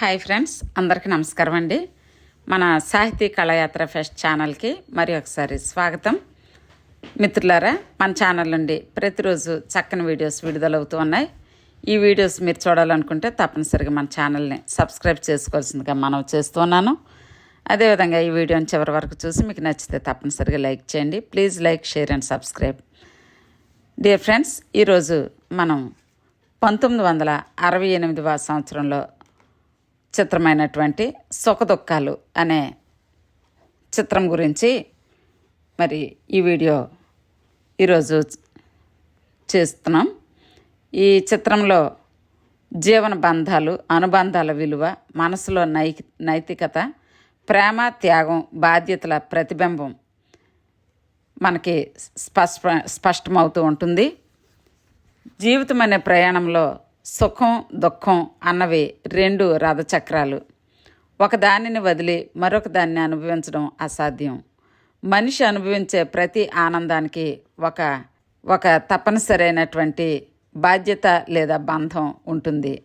Hi friends అందరికీ నమస్కారం అండి. మన సాహితీ కళయాత్ర ఫెస్ట్ ఛానల్కి మరి ఒకసారి స్వాగతం. మిత్రులారా మన ఛానల్ నుండి ప్రతిరోజు చక్కని వీడియోస్ విడుదలవుతూ ఉన్నాయి. ఈ వీడియోస్ మీరు చూడాలనుకుంటే తప్పనిసరిగా మన ఛానల్ని సబ్స్క్రైబ్ చేసుకోవాల్సిందిగా మనం చేస్తున్నాను అదేవిధంగా ఈ వీడియోని చివరి వరకు చూసి మీకు నచ్చితే తప్పనిసరిగా లైక్ చేయండి. Please like share and subscribe. Dear friends ఈరోజు మనం పంతొమ్మిది వందల అరవై ఎనిమిదవ సంవత్సరంలో చిత్రమైనటువంటి సుఖదుఖాలు అనే చిత్రం గురించి మరి ఈ వీడియో ఈరోజు చేస్తున్నాం. ఈ చిత్రంలో జీవన బంధాలు అనుబంధాల విలువ మనసులో నై నైతికత ప్రేమ త్యాగం బాధ్యతల ప్రతిబింబం మనకి స్పష్ట స్పష్టమవుతూ ఉంటుంది. జీవితం అనే ప్రయాణంలో సుఖం దుఃఖం అన్నవి రెండు రథచక్రాలు. ఒకదానిని వదిలి మరొక దాన్ని అనుభవించడం అసాధ్యం. మనిషి అనుభవించే ప్రతి ఆనందానికి ఒక ఒక తప్పనిసరైనటువంటి బాధ్యత లేదా బంధం ఉంటుంది.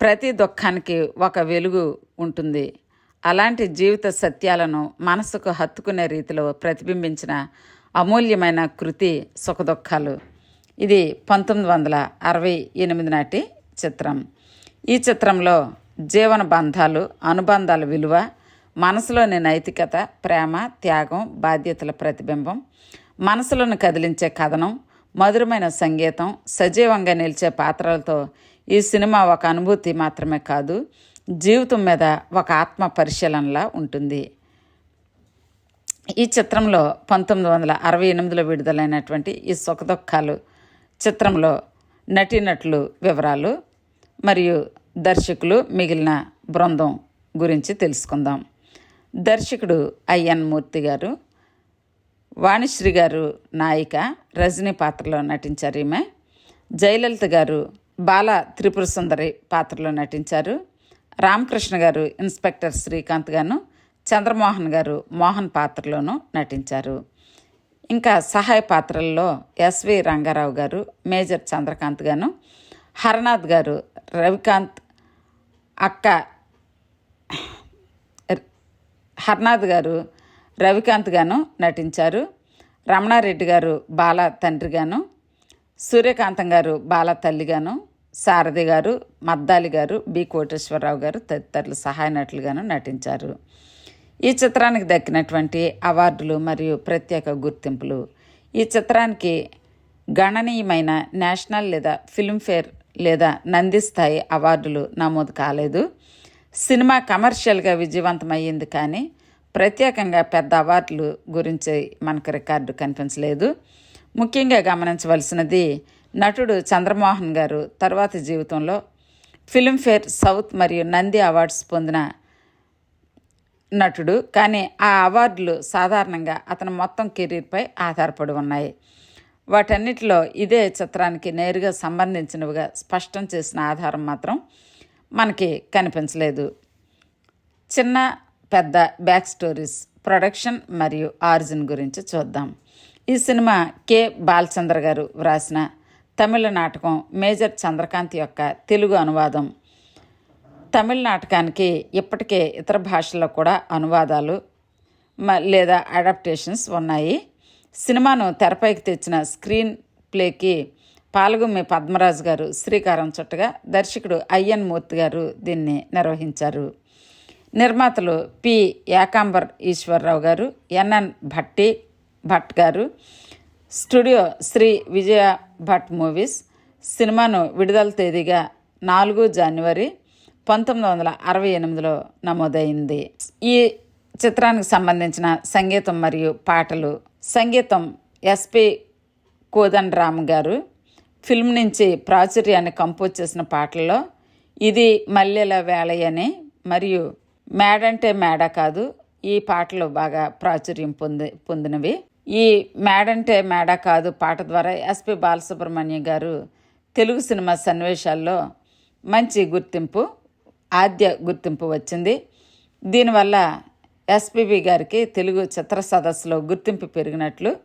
ప్రతి దుఃఖానికి ఒక వెలుగు ఉంటుంది. అలాంటి జీవిత సత్యాలను మనసుకు హత్తుకునే రీతిలో ప్రతిబింబించిన అమూల్యమైన కృతి సుఖదుఖాలు. ఇది పంతొమ్మిది వందల అరవై ఎనిమిది నాటి చిత్రం. ఈ చిత్రంలో జీవన బంధాలు అనుబంధాల విలువ మనసులోని నైతికత ప్రేమ త్యాగం బాధ్యతల ప్రతిబింబం మనసులను కదిలించే కథనం మధురమైన సంగీతం సజీవంగా నిలిచే పాత్రలతో ఈ సినిమా ఒక అనుభూతి మాత్రమే కాదు జీవితం మీద ఒక ఆత్మ పరిశీలనలా ఉంటుంది. ఈ చిత్రంలో పంతొమ్మిది వందల అరవై ఎనిమిదిలో విడుదలైనటువంటి ఈ సుఖదుఖాలు చిత్రంలో నటీనటులు వివరాలు మరియు దర్శకులు మిగిలిన బృందం గురించి తెలుసుకుందాం. దర్శకుడు అయ్యన్ మూర్తి గారు వాణిశ్రీ గారు నాయిక రజనీ పాత్రలో నటించారు ఈమె. జయలలిత గారు బాల త్రిపుర సుందరి పాత్రలో నటించారు. రామకృష్ణ గారు ఇన్స్పెక్టర్ శ్రీకాంత్ గాను చంద్రమోహన్ గారు మోహన్ పాత్రలోనూ నటించారు. ఇంకా సహాయ పాత్రల్లో ఎస్వి రంగారావు గారు మేజర్ చంద్రకాంత్ గాను హరనాథ్ గారు రవికాంత్ అక్క హర్నాథ్ గారు రవికాంత్ గాను నటించారు. రమణారెడ్డి గారు బాల తండ్రిగాను సూర్యకాంతం గారు బాల తల్లిగాను సారథి గారు మద్దాలి గారు బి కోటేశ్వరరావు గారు తదితరులు సహాయ నటులుగాను నటించారు. ఈ చిత్రానికి దక్కినటువంటి అవార్డులు మరియు ప్రత్యేక గుర్తింపులు. ఈ చిత్రానికి గణనీయమైన నేషనల్ లేదా ఫిల్మ్ఫేర్ లేదా నంది స్థాయి అవార్డులు నమోదు కాలేదు. సినిమా కమర్షియల్గా విజయవంతమయ్యింది కానీ ప్రత్యేకంగా పెద్ద అవార్డులు గురించి మనకు రికార్డు కనిపించలేదు. ముఖ్యంగా గమనించవలసినది నటుడు చంద్రమోహన్ గారు తర్వాత జీవితంలో ఫిల్మ్ఫేర్ సౌత్ మరియు నంది అవార్డ్స్ పొందిన నటుడు. కానీ ఆ అవార్డులు సాధారణంగా అతని మొత్తం కెరీర్పై ఆధారపడి ఉన్నాయి. వాటన్నిటిలో ఇదే చిత్రానికి నేరుగా సంబంధించినవిగా స్పష్టం చేసిన ఆధారం మాత్రం మనకి కనిపించలేదు. చిన్న పెద్ద బ్యాక్ స్టోరీస్ ప్రొడక్షన్ మరియు ఆరిజిన్ గురించి చూద్దాం. ఈ సినిమా కె. బాలచంద్ర గారు వ్రాసిన తమిళ నాటకం మేజర్ చంద్రకాంత్ యొక్క తెలుగు అనువాదం. తమిళ నాటకానికి ఇప్పటికే ఇతర భాషల్లో కూడా అనువాదాలు లేదా అడాప్టేషన్స్ ఉన్నాయి. సినిమాను తెరపైకి తెచ్చిన స్క్రీన్ ప్లేకి పాల్గొమ్మి పద్మరాజు గారు శ్రీకారం చుట్టగా దర్శకుడు అయ్యన్ మూర్తి గారు దీన్ని నిర్వహించారు. నిర్మాతలు పి. ఏకాంబర్ ఈశ్వరరావు గారు ఎన్ఎన్ భట్టి భట్ గారు స్టూడియో శ్రీ విజయ భట్ మూవీస్ సినిమాను విడుదల తేదీగా నాలుగు జనవరి పంతొమ్మిది వందల అరవై ఎనిమిదిలో నమోదైంది. ఈ చిత్రానికి సంబంధించిన సంగీతం మరియు పాటలు సంగీతం ఎస్పి కోదండరామ్ గారు ఫిల్మ్ నుంచి ప్రాచుర్యాన్ని కంపోజ్ చేసిన పాటల్లో ఇది మల్లెల వేళయని మరియు మేడంటే మేడ కాదు ఈ పాటలు బాగా ప్రాచుర్యం పొంది పొందినవి. ఈ మేడంటే మేడ కాదు పాట ద్వారా ఎస్పి బాలసుబ్రహ్మణ్యం గారు తెలుగు సినిమా సన్నివేశాల్లో మంచి గుర్తింపు ఆద్య గుర్తింపు వచ్చింది. దీనివల్ల ఎస్పిబి గారికి తెలుగు చిత్ర సదస్సులో గుర్తింపు పెరిగినట్లు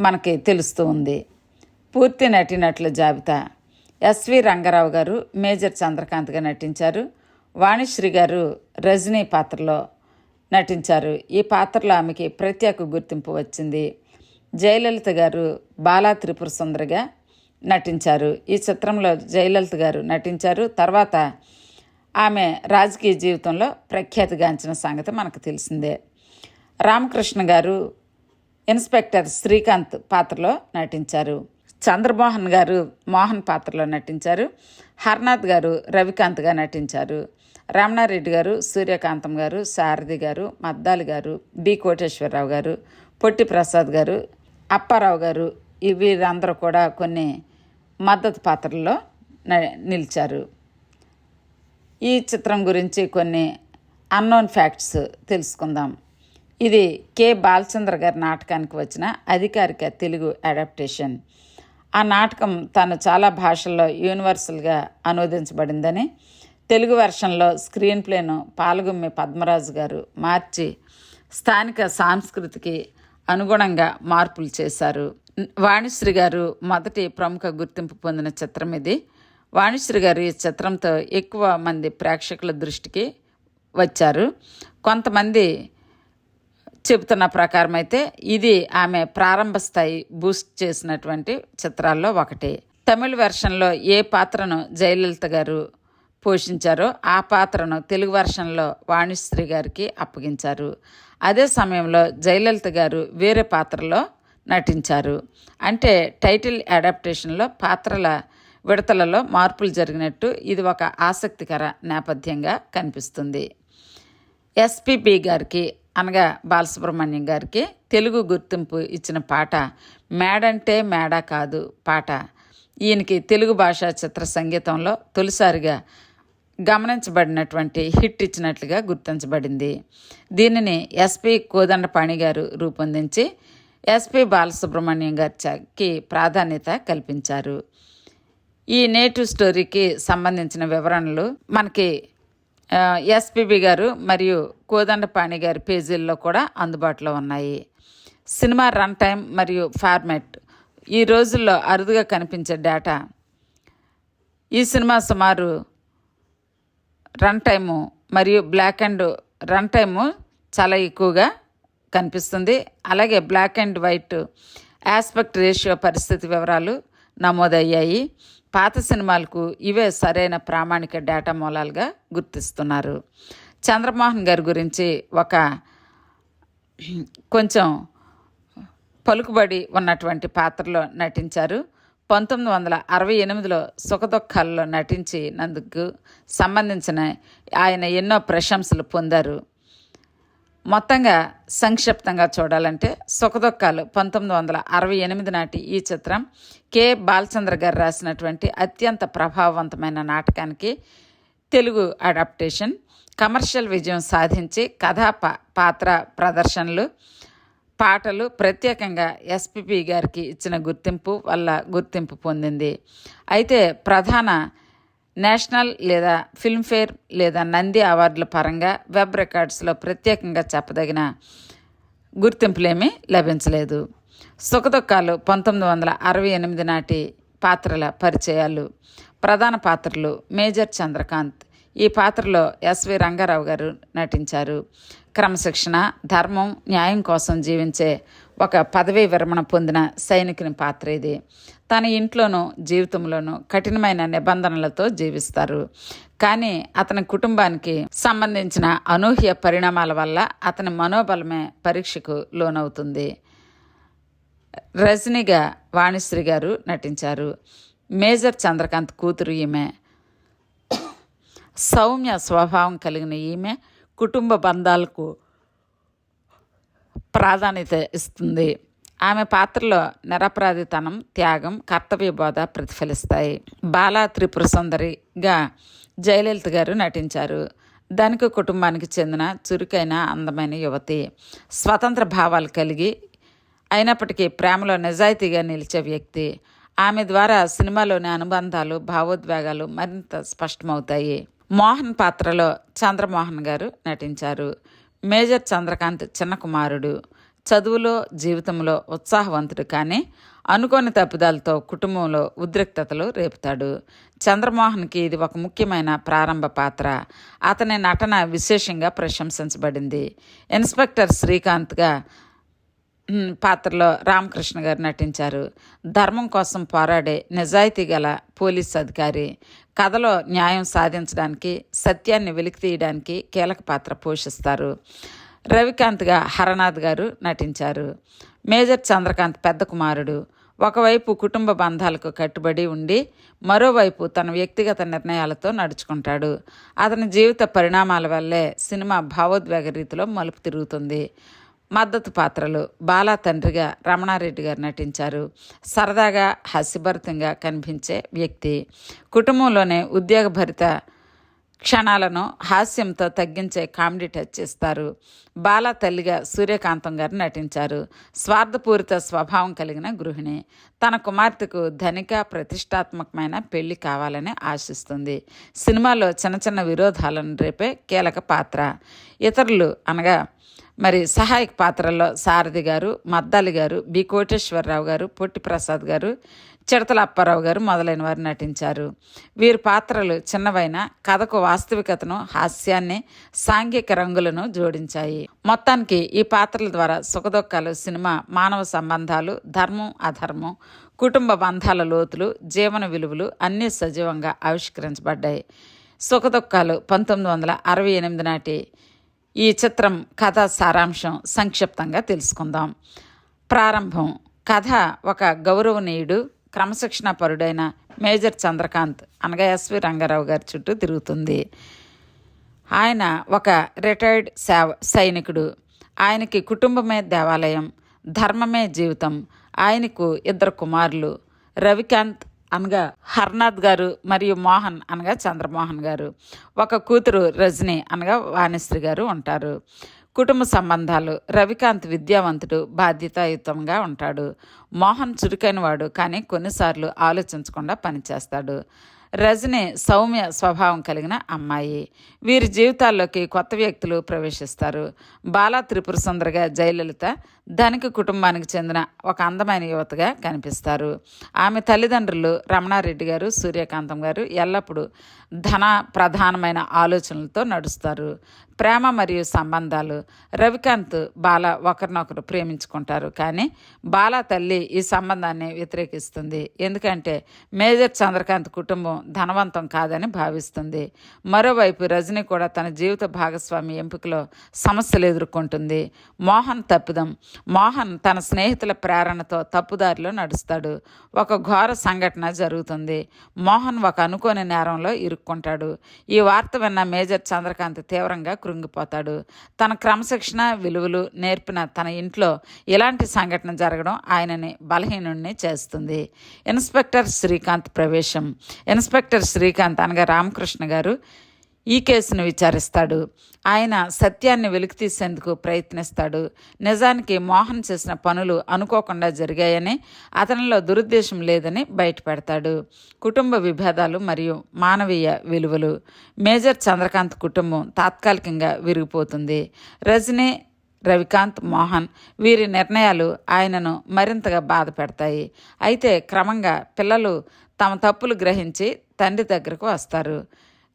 మనకి తెలుస్తూ ఉంది. పూర్తి నటినట్ల జాబితా ఎస్వి రంగారావు గారు మేజర్ చంద్రకాంత్గా నటించారు. వాణిశ్రీ గారు రజనీ పాత్రలో నటించారు. ఈ పాత్రలో ఆమెకి ప్రత్యేక గుర్తింపు వచ్చింది. జయలలిత గారు బాలా త్రిపుర సుందరిగా నటించారు. ఈ చిత్రంలో జయలలిత గారు నటించారు. తర్వాత ఆమె రాజకీయ జీవితంలో ప్రఖ్యాతిగాంచిన సంగతి మనకు తెలిసిందే. రామకృష్ణ గారు ఇన్స్పెక్టర్ శ్రీకాంత్ పాత్రలో నటించారు. చంద్రమోహన్ గారు మోహన్ పాత్రలో నటించారు. హర్నాథ్ గారు రవికాంత్గా నటించారు. రమణారెడ్డి గారు సూర్యకాంతం గారు సారథి గారు మద్దాలి గారు బి కోటేశ్వరరావు గారు పొట్టి ప్రసాద్ గారు అప్పారావు గారు ఈ వీరందరూ కూడా కొన్ని మద్దతు పాత్రలో నిలిచారు. ఈ చిత్రం గురించి కొన్ని అన్నోన్ ఫ్యాక్ట్స్ తెలుసుకుందాం. ఇది కె బాలచంద్ర గారి నాటకానికి వచ్చిన అధికారిక తెలుగు అడాప్టేషన్ ఆ నాటకం తను చాలా భాషల్లో యూనివర్సల్గా అనువదించబడిందని తెలుగు వెర్షన్లో స్క్రీన్ ప్లేను పాల్గొమ్మి పద్మరాజు గారు మార్చి స్థానిక సాంస్కృతికి అనుగుణంగా మార్పులు చేశారు. వాణిశ్రీ గారు మొదటి ప్రముఖ గుర్తింపు పొందిన చిత్రం ఇది. వాణిశ్రీ గారు ఈ చిత్రంతో ఎక్కువ మంది ప్రేక్షకుల దృష్టికి వచ్చారు. కొంతమంది చెబుతున్న ప్రకారం అయితే ఇది ఆమె ప్రారంభ స్థాయి బూస్ట్ చేసినటువంటి చిత్రాల్లో ఒకటి. తమిళ వెర్షన్లో ఏ పాత్రను జయలలిత గారు పోషించారో ఆ పాత్రను తెలుగు వెర్షన్లో వాణిశ్రీ గారికి అప్పగించారు. అదే సమయంలో జయలలిత గారు వేరే పాత్రలో నటించారు. అంటే టైటిల్ అడాప్టేషన్లో పాత్రల విడతలలో మార్పులు జరిగినట్టు ఇది ఒక ఆసక్తికర నేపథ్యంగా కనిపిస్తుంది. ఎస్పిపి గారికి అనగా బాలసుబ్రహ్మణ్యం గారికి తెలుగు గుర్తింపు ఇచ్చిన పాట మేడంటే మేడ కాదు పాట. ఈయనకి తెలుగు భాషా చిత్ర సంగీతంలో తొలిసారిగా గమనించబడినటువంటి హిట్ ఇచ్చినట్లుగా గుర్తించబడింది. దీనిని ఎస్పి కోదండపాణి గారు రూపొందించి ఎస్పి బాలసుబ్రహ్మణ్యం గారికి ప్రాధాన్యత కల్పించారు. ఈ నేటివ్ స్టోరీకి సంబంధించిన వివరణలు మనకి ఎస్పిబి గారు మరియు కోదండపాణి గారి పేజీల్లో కూడా అందుబాటులో ఉన్నాయి. సినిమా రన్ టైం మరియు ఫార్మాట్. ఈ రోజుల్లో అరుదుగా కనిపించే డేటా. ఈ సినిమా సుమారు రన్ టైము మరియు బ్లాక్ అండ్ రన్ టైము చాలా ఎక్కువగా కనిపిస్తుంది. అలాగే black and white aspect ratio పరిస్థితి వివరాలు నమోదయ్యాయి. పాత సినిమాలకు ఇవే సరైన ప్రామాణిక డేటా మూలాలుగా గుర్తిస్తున్నారు. చంద్రమోహన్ గారి గురించి ఒక కొంచెం పలుకుబడి ఉన్నటువంటి పాత్రలో నటించారు. పంతొమ్మిది వందల అరవై ఎనిమిదిలో సుఖదుఖాల్లో నటించినందుకు సంబంధించిన ఆయన ఎన్నో ప్రశంసలు పొందారు. మొత్తంగా సంక్షిప్తంగా చూడాలంటే సుఖదుఖాలు పంతొమ్మిది వందల అరవై ఎనిమిది నాటి ఈ చిత్రం కె బాలచంద్ర గారు రాసినటువంటి అత్యంత ప్రభావవంతమైన నాటకానికి తెలుగు అడాప్టేషన్ కమర్షియల్ విజయం సాధించి కథా పాత్ర ప్రదర్శనలు పాటలు ప్రత్యేకంగా ఎస్పిపి గారికి ఇచ్చిన గుర్తింపు వల్ల గుర్తింపు పొందింది. అయితే ప్రధాన నేషనల్ లేదా ఫిల్మ్ఫేర్ లేదా నంది అవార్డుల పరంగా వెబ్ రికార్డ్స్లో ప్రత్యేకంగా చెప్పదగిన గుర్తింపులేమీ లభించలేదు. సుఖదుఖాలు పంతొమ్మిది వందల అరవై ఎనిమిది నాటి పాత్రల పరిచయాలు. ప్రధాన పాత్రలు మేజర్ చంద్రకాంత్. ఈ పాత్రలో ఎస్వి రంగారావు గారు నటించారు. క్రమశిక్షణ ధర్మం న్యాయం కోసం జీవించే ఒక పదవీ విరమణ పొందిన సైనికుని పాత్ర ఇది. తన ఇంట్లోనూ జీవితంలోనూ కఠినమైన నిబంధనలతో జీవిస్తారు. కానీ అతని కుటుంబానికి సంబంధించిన అనూహ్య పరిణామాల వల్ల అతని మనోబలమే పరీక్షకు లోనవుతుంది. రజనీగా వాణిశ్రీ గారు నటించారు. మేజర్ చంద్రకాంత్ కూతురు ఈమె. సౌమ్య స్వభావం కలిగిన ఈమె కుటుంబ బంధాలకు ప్రాధాన్యత ఇస్తుంది. ఆమె పాత్రలో నిరపరాధితనం త్యాగం కర్తవ్య బోధ ప్రతిఫలిస్తాయి. బాలా త్రిపుర సుందరిగా జయలలిత గారు నటించారు. ధనిక కుటుంబానికి చెందిన చురుకైన అందమైన యువతి. స్వతంత్ర భావాలు కలిగి అయినప్పటికీ ప్రేమలో నిజాయితీగా నిలిచే వ్యక్తి. ఆమె ద్వారా సినిమాలోని అనుబంధాలు భావోద్వేగాలు మరింత స్పష్టమవుతాయి. మోహన్ పాత్రలో చంద్రమోహన్ గారు నటించారు. మేజర్ చంద్రకాంత్ చిన్న కుమారుడు చదువులో జీవితంలో ఉత్సాహవంతుడు కానీ అనుకోని తప్పిదాలతో కుటుంబంలో ఉద్రిక్తతలు రేపుతాడు. చంద్రమోహన్కి ఇది ఒక ముఖ్యమైన ప్రారంభ పాత్ర. అతని నటన విశేషంగా ప్రశంసించబడింది. ఇన్స్పెక్టర్ శ్రీకాంత్గా పాత్రలో రామకృష్ణ గారు నటించారు. ధర్మం కోసం పోరాడే నిజాయితీ గల పోలీస్ అధికారి. కథలో న్యాయం సాధించడానికి సత్యాన్ని వెలికి తీయడానికి కీలక పాత్ర పోషిస్తారు. రవికాంత్గా హరనాథ్ గారు నటించారు. మేజర్ చంద్రకాంత్ పెద్ద కుమారుడు. ఒకవైపు కుటుంబ బంధాలకు కట్టుబడి ఉండి మరోవైపు తన వ్యక్తిగత నిర్ణయాలతో నడుచుకుంటాడు. అతని జీవిత పరిణామాల వల్లే సినిమా భావోద్వేగ రీతిలో మలుపు తిరుగుతుంది. మద్దతు పాత్రలు బాలా తండ్రిగా రమణారెడ్డి గారు నటించారు. సరదాగా హాస్యభరితంగా కనిపించే వ్యక్తి. కుటుంబంలోనే ఉద్యోగభరిత క్షణాలను హాస్యంతో తగ్గించే కామెడీ టచ్ ఇస్తారు బాల తల్లిగా సూర్యకాంతం గారు నటించారు. స్వార్థపూరిత స్వభావం కలిగిన గృహిణి. తన కుమార్తెకు ధనిక ప్రతిష్టాత్మకమైన పెళ్ళి కావాలని ఆశిస్తుంది. సినిమాలో చిన్న చిన్న విరోధాలను రేపే కీలక పాత్ర. ఇతరులు అనగా మరి సహాయక పాత్రల్లో సారథి గారు మద్దాలి గారు బి కోటేశ్వరరావు గారు పొట్టి ప్రసాద్ గారు చిడతల అప్పారావు గారు మొదలైన వారు నటించారు. వీరి పాత్రలు చిన్నవైన కథకు వాస్తవికతను హాస్యాన్ని సాంఘిక రంగులను జోడించాయి. మొత్తానికి ఈ పాత్రల ద్వారా సుఖదుఖాలు సినిమా మానవ సంబంధాలు ధర్మం అధర్మం కుటుంబ బంధాల లోతులు జీవన విలువలు అన్నీ సజీవంగా ఆవిష్కరించబడ్డాయి. సుఖదుఖాలు పంతొమ్మిది వందల అరవై ఎనిమిది నాటి ఈ చిత్రం కథ సారాంశం సంక్షిప్తంగా తెలుసుకుందాం. ప్రారంభం. కథ ఒక గౌరవనీయుడు క్రమశిక్షణాపరుడైన మేజర్ చంద్రకాంత్ అనగా ఎస్వి రంగారావు గారి చుట్టూ తిరుగుతుంది. ఆయన ఒక రిటైర్డ్ సేవ సైనికుడు. ఆయనకి కుటుంబమే దేవాలయం ధర్మమే జీవితం. ఆయనకు ఇద్దరు కుమారులు. రవికాంత్ అనగా హర్నాథ్ గారు మరియు మోహన్ అనగా చంద్రమోహన్ గారు. ఒక కూతురు రజని అనగా వాణిశ్రీ గారు ఉంటారు. కుటుంబ సంబంధాలు. రవికాంత్ విద్యావంతుడు బాధ్యతాయుతంగా ఉంటాడు. మోహన్ చురుకైన వాడు కానీ కొన్నిసార్లు ఆలోచించకుండా పనిచేస్తాడు. రజని సౌమ్య స్వభావం కలిగిన అమ్మాయి. వీరి జీవితాల్లోకి కొత్త వ్యక్తులు ప్రవేశిస్తారు. బాలా త్రిపుర సుందరగా జయలలిత ధనిక కుటుంబానికి చెందిన ఒక అందమైన యువతగా కనిపిస్తారు. ఆమె తల్లిదండ్రులు రమణారెడ్డి గారు సూర్యకాంతం గారు ఎల్లప్పుడూ ధన ప్రధానమైన ఆలోచనలతో నడుస్తారు. ప్రేమ మరియు సంబంధాలు రవికాంత్ బాల ఒకరినొకరు ప్రేమించుకుంటారు. కానీ బాల తల్లి ఈ సంబంధాన్ని వ్యతిరేకిస్తుంది. ఎందుకంటే మేజర్ చంద్రకాంత్ కుటుంబం ధనవంతం కాదని భావిస్తుంది. మరోవైపు రజని కూడా తన జీవిత భాగస్వామి ఎంపికలో సమస్యలు ఎదుర్కొంటుంది. మోహన్ తప్పిదం. మోహన్ తన స్నేహితుల ప్రేరణతో తప్పుదారిలో నడుస్తాడు. ఒక ఘోర సంఘటన జరుగుతుంది. మోహన్ ఒక అనుకోని నేరంలో ఇరుక్కుంటాడు. ఈ వార్త విన్న మేజర్ చంద్రకాంత్ తీవ్రంగా కృంగిపోతాడు. తన క్రమశిక్షణ విలువలు నేర్పిన తన ఇంట్లో ఇలాంటి సంఘటన జరగడం ఆయనని బలహీనుణ్ణి చేస్తుంది. ఇన్స్పెక్టర్ శ్రీకాంత్ ప్రవేశం. ఇన్స్పెక్టర్ శ్రీకాంత్ అనగా రామకృష్ణ గారు ఈ కేసును విచారిస్తాడు. ఆయన సత్యాన్ని వెలికితీసేందుకు ప్రయత్నిస్తాడు. నిజానికి మోహన్ చేసిన పనులు అనుకోకుండా జరిగాయని అతనిలో దురుద్దేశం లేదని బయటపెడతాడు. కుటుంబ విభేదాలు మరియు మానవీయ విలువలు. మేజర్ చంద్రకాంత్ కుటుంబం తాత్కాలికంగా విరిగిపోతుంది. రజనీ రవికాంత్ మోహన్ వీరి నిర్ణయాలు ఆయనను మరింతగా బాధ పెడతాయి. అయితే క్రమంగా పిల్లలు తమ తప్పులు గ్రహించి తండ్రి దగ్గరకు వస్తారు.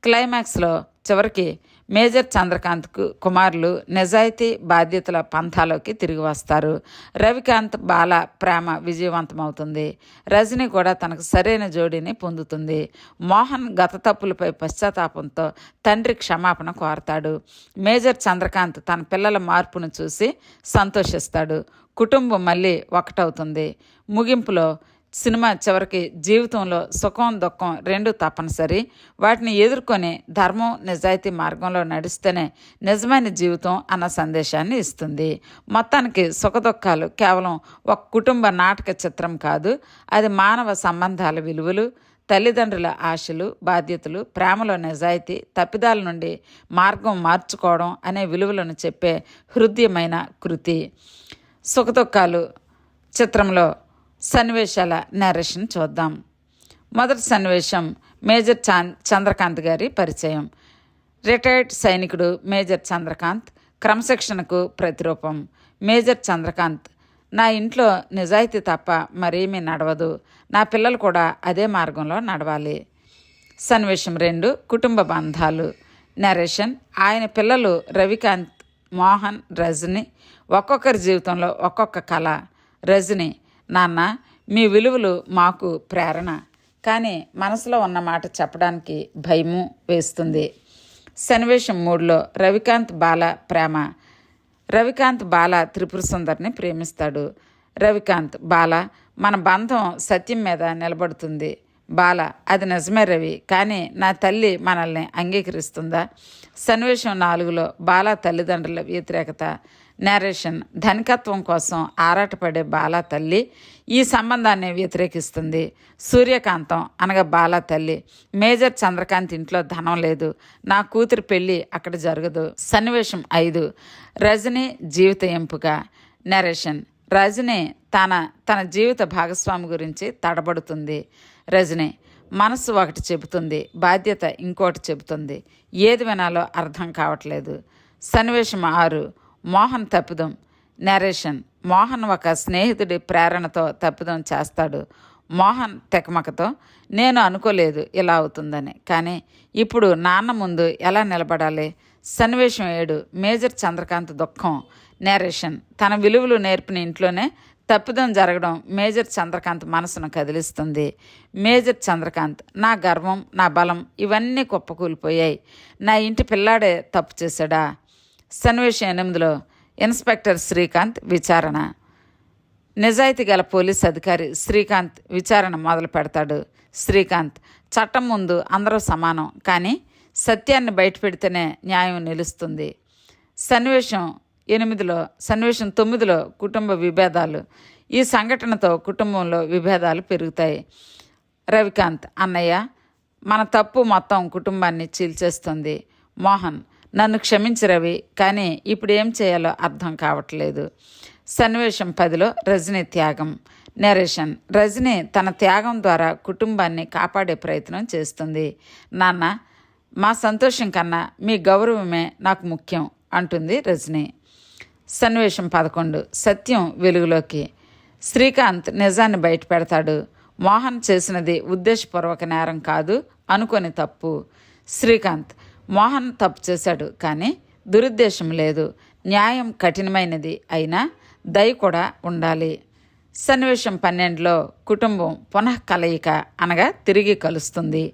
క్లైమాక్స్లో చివరికి మేజర్ చంద్రకాంత్కు కుమారులు నిజాయితీ బాధ్యతల పంథాలోకి తిరిగి వస్తారు. రవికాంత్ బాల ప్రేమ విజయవంతమవుతుంది. రజని కూడా తనకు సరైన జోడీని పొందుతుంది. మోహన్ గత తప్పులపై పశ్చాత్తాపంతో తండ్రి క్షమాపణ కోరతాడు. మేజర్ చంద్రకాంత్ తన పిల్లల మార్పును చూసి సంతోషిస్తాడు. కుటుంబం మళ్ళీ ఒకటవుతుంది. ముగింపులో సినిమా చివరికి జీవితంలో సుఖం దుఃఖం రెండు తప్పనిసరి. వాటిని ఎదుర్కొని ధర్మం నిజాయితీ మార్గంలో నడిస్తేనే నిజమైన జీవితం అన్న సందేశాన్ని ఇస్తుంది. మొత్తానికి సుఖదుఖాలు కేవలం ఒక కుటుంబ నాటక చిత్రం కాదు అది మానవ సంబంధాల విలువలు తల్లిదండ్రుల ఆశలు బాధ్యతలు ప్రేమలో నిజాయితీ తప్పిదాల నుండి మార్గం మార్చుకోవడం అనే విలువలను చెప్పే హృదయమైన కృతి. సుఖదుఖాలు చిత్రంలో సన్నివేశాల నరేషన్ చూద్దాం. మొదటి సన్నివేశం మేజర్ చాన్ చంద్రకాంత్ గారి పరిచయం. రిటైర్డ్ సైనికుడు మేజర్ చంద్రకాంత్ క్రమశిక్షణకు ప్రతిరూపం. మేజర్ చంద్రకాంత్ నా ఇంట్లో నిజాయితీ తప్ప మరేమీ నడవదు. నా పిల్లలు కూడా అదే మార్గంలో నడవాలి. సన్నివేశం రెండు కుటుంబ బంధాలు. నరేషన్ ఆయన పిల్లలు రవికాంత్ మోహన్ రజని ఒక్కొక్కరి జీవితంలో ఒక్కొక్క కళ. రజని నాన్న మీ విలువలు మాకు ప్రేరణ. కానీ మనసులో ఉన్న మాట చెప్పడానికి భయము వేస్తుంది. సన్నివేశం మూడులో రవికాంత్ బాల ప్రేమ. రవికాంత్ బాల త్రిపుర సుందర్ని ప్రేమిస్తాడు. రవికాంత్ బాల మన బంధం సత్యం మీద నిలబడుతుంది. బాల అది నిజమే రవి కానీ నా తల్లి మనల్ని అంగీకరిస్తుందా? సన్నివేశం నాలుగులో బాల తల్లిదండ్రుల వ్యతిరేకత. నరేషన్ ధనికత్వం కోసం ఆరాటపడే బాలా తల్లి ఈ సంబంధాన్ని వ్యతిరేకిస్తుంది. సూర్యకాంతం అనగా బాలా తల్లి. మేజర్ చంద్రకాంత్ ఇంట్లో ధనం లేదు. నా కూతురు పెళ్ళి అక్కడ జరగదు. సన్నివేశం ఐదు. రజని జీవిత ఎంపిక. నరేషన్ రజని తన తన జీవిత భాగస్వామి గురించి తడబడుతుంది. రజని మనసు ఒకటి చెబుతుంది బాధ్యత ఇంకోటి చెబుతుంది. ఏది వినాలో అర్థం కావట్లేదు. సన్నివేశం ఆరు. మోహన్ తప్పిదం. నరేషన్ మోహన్ ఒక స్నేహితుడి ప్రేరణతో తప్పిదం చేస్తాడు. మోహన్ తెకమకతో నేను అనుకోలేదు ఇలా అవుతుందని. కానీ ఇప్పుడు నాన్న ముందు ఎలా నిలబడాలి? సన్నివేశం ఏడు మేజర్ చంద్రకాంత్ దుఃఖం. నేరేషన్ తన విలువలు నేర్పిన ఇంట్లోనే తప్పిదం జరగడం మేజర్ చంద్రకాంత్ మనసును కదిలిస్తుంది. మేజర్ చంద్రకాంత్ నా గర్వం నా బలం ఇవన్నీ కుప్పకూలిపోయాయి. నా ఇంటి పిల్లాడే తప్పు చేశాడా? సన్నివేశం ఎనిమిదిలో ఇన్స్పెక్టర్ శ్రీకాంత్ విచారణ. నిజాయితీ గల పోలీస్ అధికారి శ్రీకాంత్ విచారణ మొదలు పెడతాడు. శ్రీకాంత్ చట్టం ముందు అందరూ సమానం కానీ సత్యాన్ని బయటపెడితేనే న్యాయం నిలుస్తుంది. సన్నివేశం ఎనిమిదిలో సన్నివేశం తొమ్మిదిలో కుటుంబ విభేదాలు. ఈ సంఘటనతో కుటుంబంలో విభేదాలు పెరుగుతాయి. రవికాంత్ అన్నయ్య మన తప్పు మొత్తం కుటుంబాన్ని చీల్చేస్తుంది. మోహన్ నన్ను క్షమించి రవి కానీ ఇప్పుడు ఏం చేయాలో అర్థం కావట్లేదు. సన్నివేశం పదిలో రజనీ త్యాగం. నరేషన్ రజని తన త్యాగం ద్వారా కుటుంబాన్ని కాపాడే ప్రయత్నం చేస్తుంది. నాన్న మా సంతోషం కన్నా మీ గౌరవమే నాకు ముఖ్యం అంటుంది రజని. సన్నివేశం పదకొండు సత్యం వెలుగులోకి. శ్రీకాంత్ నిజాన్ని బయట పెడతాడు. మోహన్ చేసినది ఉద్దేశపూర్వక నేరం కాదు అనుకొని తప్పు. శ్రీకాంత్ మోహన్ తప్పు చేశాడు కానీ దురుద్దేశం లేదు. న్యాయం కఠినమైనది అయినా దయ కూడా ఉండాలి. సన్నివేశం పన్నెండులో కుటుంబం పునః కలయిక అనగా తిరిగి కలుస్తుంది.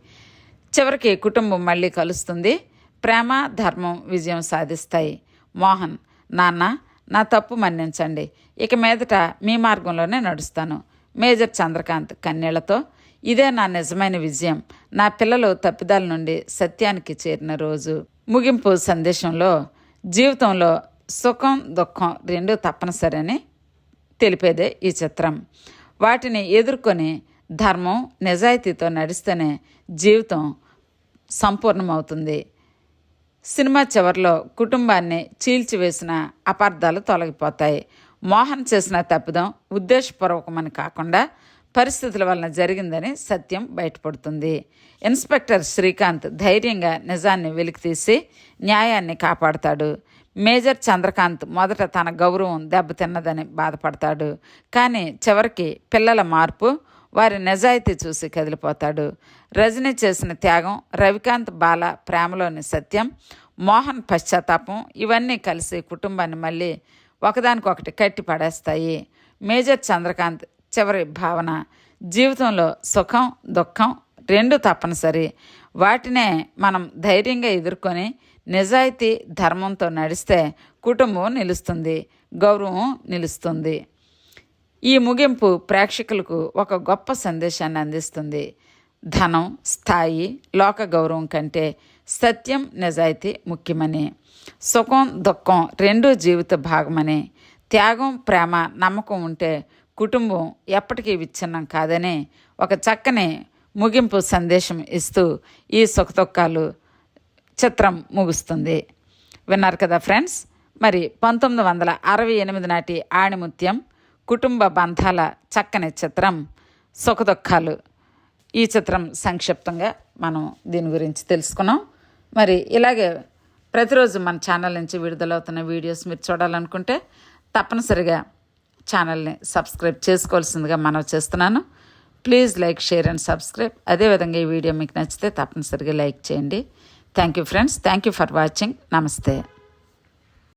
చివరికి కుటుంబం మళ్ళీ కలుస్తుంది. ప్రేమ ధర్మం విజయం సాధిస్తాయి. మోహన్ నాన్న నా తప్పు మన్నించండి. ఇక మీదట మీ మార్గంలోనే నడుస్తాను. మేజర్ చంద్రకాంత్ కన్నీళ్ళతో ఇదే నా నిజమైన విజయం. నా పిల్లలు తప్పిదాల నుండి సత్యానికి చేరిన రోజు. ముగింపు సందేశంలో జీవితంలో సుఖం దుఃఖం రెండూ తప్పనిసరని తెలిపేదే ఈ చిత్రం. వాటిని ఎదుర్కొని ధర్మం నిజాయితీతో నడిస్తేనే జీవితం సంపూర్ణమవుతుంది. సినిమా చివరిలో కుటుంబాన్ని చీల్చివేసిన అపార్థాలు తొలగిపోతాయి. మోహన్ చేసిన తప్పిదం ఉద్దేశపూర్వకమని కాకుండా పరిస్థితుల వలన జరిగిందని సత్యం బయటపడుతుంది. ఇన్స్పెక్టర్ శ్రీకాంత్ ధైర్యంగా నిజాన్ని వెలికితీసి న్యాయాన్ని కాపాడతాడు. మేజర్ చంద్రకాంత్ మొదట తన గౌరవం దెబ్బతిన్నదని బాధపడతాడు. కానీ చివరికి పిల్లల మార్పు వారి నిజాయితీ చూసి కదిలిపోతాడు. రజనీ చేసిన త్యాగం రవికాంత్ బాల ప్రేమలోని సత్యం మోహన్ పశ్చాత్తాపం ఇవన్నీ కలిసి కుటుంబాన్ని మళ్ళీ ఒకదానికొకటి కట్టి పడేస్తాయి మేజర్ చంద్రకాంత్ చివరి భావన. జీవితంలో సుఖం దుఃఖం రెండు తప్పనిసరి. వాటినే మనం ధైర్యంగా ఎదుర్కొని నిజాయితీ ధర్మంతో నడిస్తే కుటుంబం నిలుస్తుంది గౌరవం నిలుస్తుంది. ఈ ముగింపు ప్రేక్షకులకు ఒక గొప్ప సందేశాన్ని అందిస్తుంది. ధనం స్థాయి లోక గౌరవం కంటే సత్యం నిజాయితీ ముఖ్యమని. సుఖం దుఃఖం రెండూ జీవిత భాగమని. త్యాగం ప్రేమ నమ్మకం ఉంటే కుటుంబం ఎప్పటికీ విచ్ఛిన్నం కాదని ఒక చక్కని ముగింపు సందేశం ఇస్తూ ఈ సుఖదుఖాలు చిత్రం ముగుస్తుంది. విన్నారు కదా ఫ్రెండ్స్? మరి పంతొమ్మిది వందల అరవై ఎనిమిది నాటి ఆణిముత్యం కుటుంబ బంధాల చక్కని చిత్రం సుఖదుఖాలు. ఈ చిత్రం సంక్షిప్తంగా మనం దీని గురించి తెలుసుకున్నాం. మరి ఇలాగే ప్రతిరోజు మన ఛానల్ నుంచి విడుదలవుతున్న వీడియోస్ మీరు చూడాలనుకుంటే తప్పనిసరిగా ఛానల్ని సబ్స్క్రైబ్ చేసుకోవాల్సిందిగా మనం చేస్తున్నాను. Please like share and subscribe. అదేవిధంగా ఈ వీడియో మీకు నచ్చితే తప్పనిసరిగా లైక్ చేయండి. Thank you friends. Thank you for watching. నమస్తే.